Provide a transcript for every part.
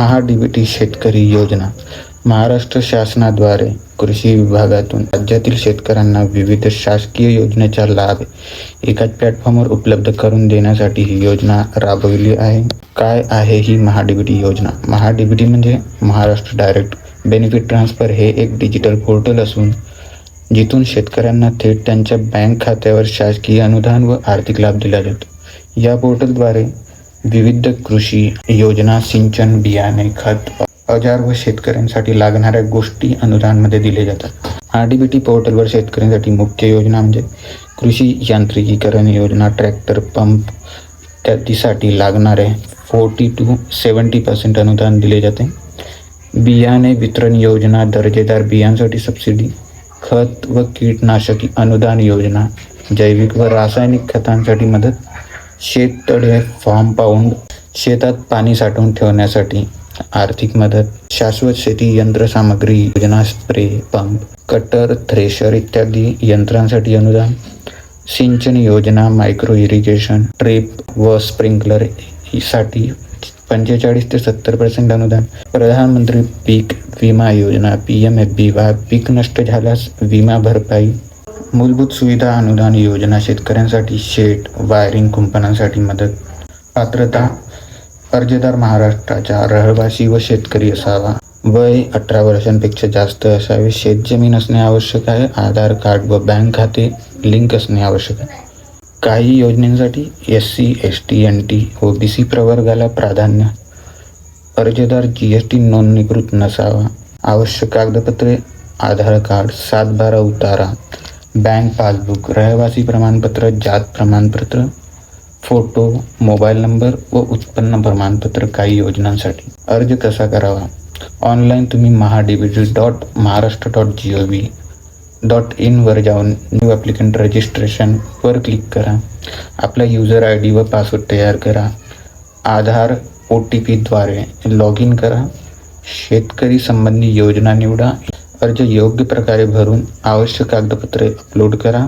महाडीबीटी शेतकरी योजना महाराष्ट्र शासनाद्वारे कृषी विभागातून राज्यातील शेतकऱ्यांना विविध शासकीय योजनेचा लाभ एकाच प्लॅटफॉर्मवर उपलब्ध करून देण्यासाठी ही योजना राबविली आहे. काय आहे ही महाडीबीटी योजना? महाडीबीटी म्हणजे महाराष्ट्र डायरेक्ट बेनिफिट ट्रान्सफर हे एक डिजिटल पोर्टल असून जिथून शेतकऱ्यांना थेट त्यांच्या बँक खात्यावर शासकीय अनुदान व आर्थिक लाभ दिला जातो. या पोर्टलद्वारे विविध कृषी योजना सिंचन बियाणे खत अजार व शेतकऱ्यांसाठी लागणाऱ्या गोष्टी अनुदानमध्ये दिले जातात. आर डी बी टी पोर्टलवर शेतकऱ्यांसाठी मुख्य योजना म्हणजे कृषी यांत्रिकीकरण योजना ट्रॅक्टर पंप त्यासाठी लागणारे फोर्टी टू सेवन्टी पर्सेंट अनुदान दिले जाते. बियाणे वितरण योजना दर्जेदार बियांसाठी सबसिडी खत व कीटनाशके अनुदान योजना जैविक व रासायनिक खतांसाठी मदत शेततळे फार्म पाऊंड शेतात पाणी साठवून ठेवण्यासाठी आर्थिक मदत शाश्वत शेती यंत्रसामग्री योजना स्प्रे पंप कटर थ्रेशर इत्यादी यंत्रांसाठी अनुदान सिंचन योजना मायक्रो इरिगेशन ट्रिप व स्प्रिंकलरसाठी पंचेचाळीस ते सत्तर पर्सेंट अनुदान. प्रधानमंत्री पीक विमा योजना P M F B Y पीक नष्ट झाल्यास विमा भरपाई मूलभूत सुविधा अनुदान योजना शेतकऱ्यांसाठी शेट वायरिंग कुंपणांसाठी मदत पात्रता अर्जदार महाराष्ट्राच्या रहिवासी व शेतकरी असावा. वय अठरा वर्षांपेक्षा जास्त असावे. शेतजमीन असणे आवश्यक आहे. आधार कार्ड व बँक खाते लिंक असणे आवश्यक आहे. काही योजनेसाठी S C S T N T O B C प्रवर्गाला प्राधान्य अर्जदार जी एस टी नोंदणीकृत नसावा. आवश्यक कागदपत्रे आधार कार्ड सात बारा उतारा बँक पासबुक रहिवासी प्रमाणपत्र, जात प्रमाणपत्र फ़ोटो मोबाईल नंबर व उत्पन्न प्रमाणपत्र काही योजनांसाठी अर्ज़ कसा करावा? ऑनलाईन तुम्ही Maha D B dot Maharashtra dot G O V dot इनवर जाऊन न्यू ॲप्लिकंट रजिस्ट्रेशनवर क्लिक करा. आपला युजर आय डी व पासवर्ड तयार करा. आधार ओ टी पीद्वारे लॉग इन करा. शेतकरी संबंधी योजना निवडा. अर्ज योग्य प्रकारे भरून आवश्यक कागदपत्रे अपलोड करा.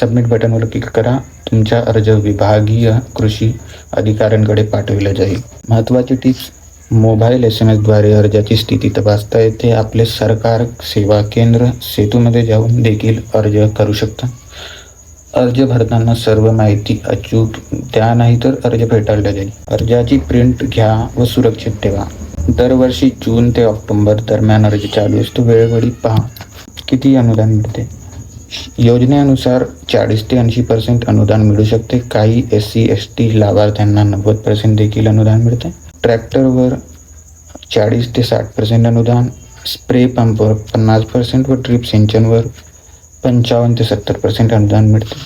सबमिट बटनवर क्लिक करा. तुमचा अर्ज विभागीय कृषी अधिकाऱ्यांकडे पाठविला जाईल. महत्त्वाची टिप्स मोबाईल एस एम एसद्वारे अर्जाची स्थिती तपासता येते. आपले सरकार सेवा केंद्र सेतूमध्ये जाऊन देखील अर्ज करू शकता. अर्ज भरताना सर्व माहिती अचूक द्या नाहीतर अर्ज फेटाळला जाईल. अर्जाची प्रिंट घ्या व सुरक्षित ठेवा. दरवर्षी जून ते ऑक्टोबर दरम्यान अर्ज चालू असतो. वेळोवेळी पहा. किती अनुदान मिळते? योजनेनुसार चाळीस ते ऐंशी पर्सेंट अनुदान मिळू शकते. काही एस सी एस टी लाभार्थ्यांना नव्वद पर्सेंट देखील अनुदान मिळते. ट्रॅक्टरवर चाळीस ते साठ पर्सेंट अनुदान स्प्रे पंपवर पन्नास पर्सेंट व ड्रिप सिंचनवर पंचावन्न ते सत्तर पर्सेंट अनुदान मिळते.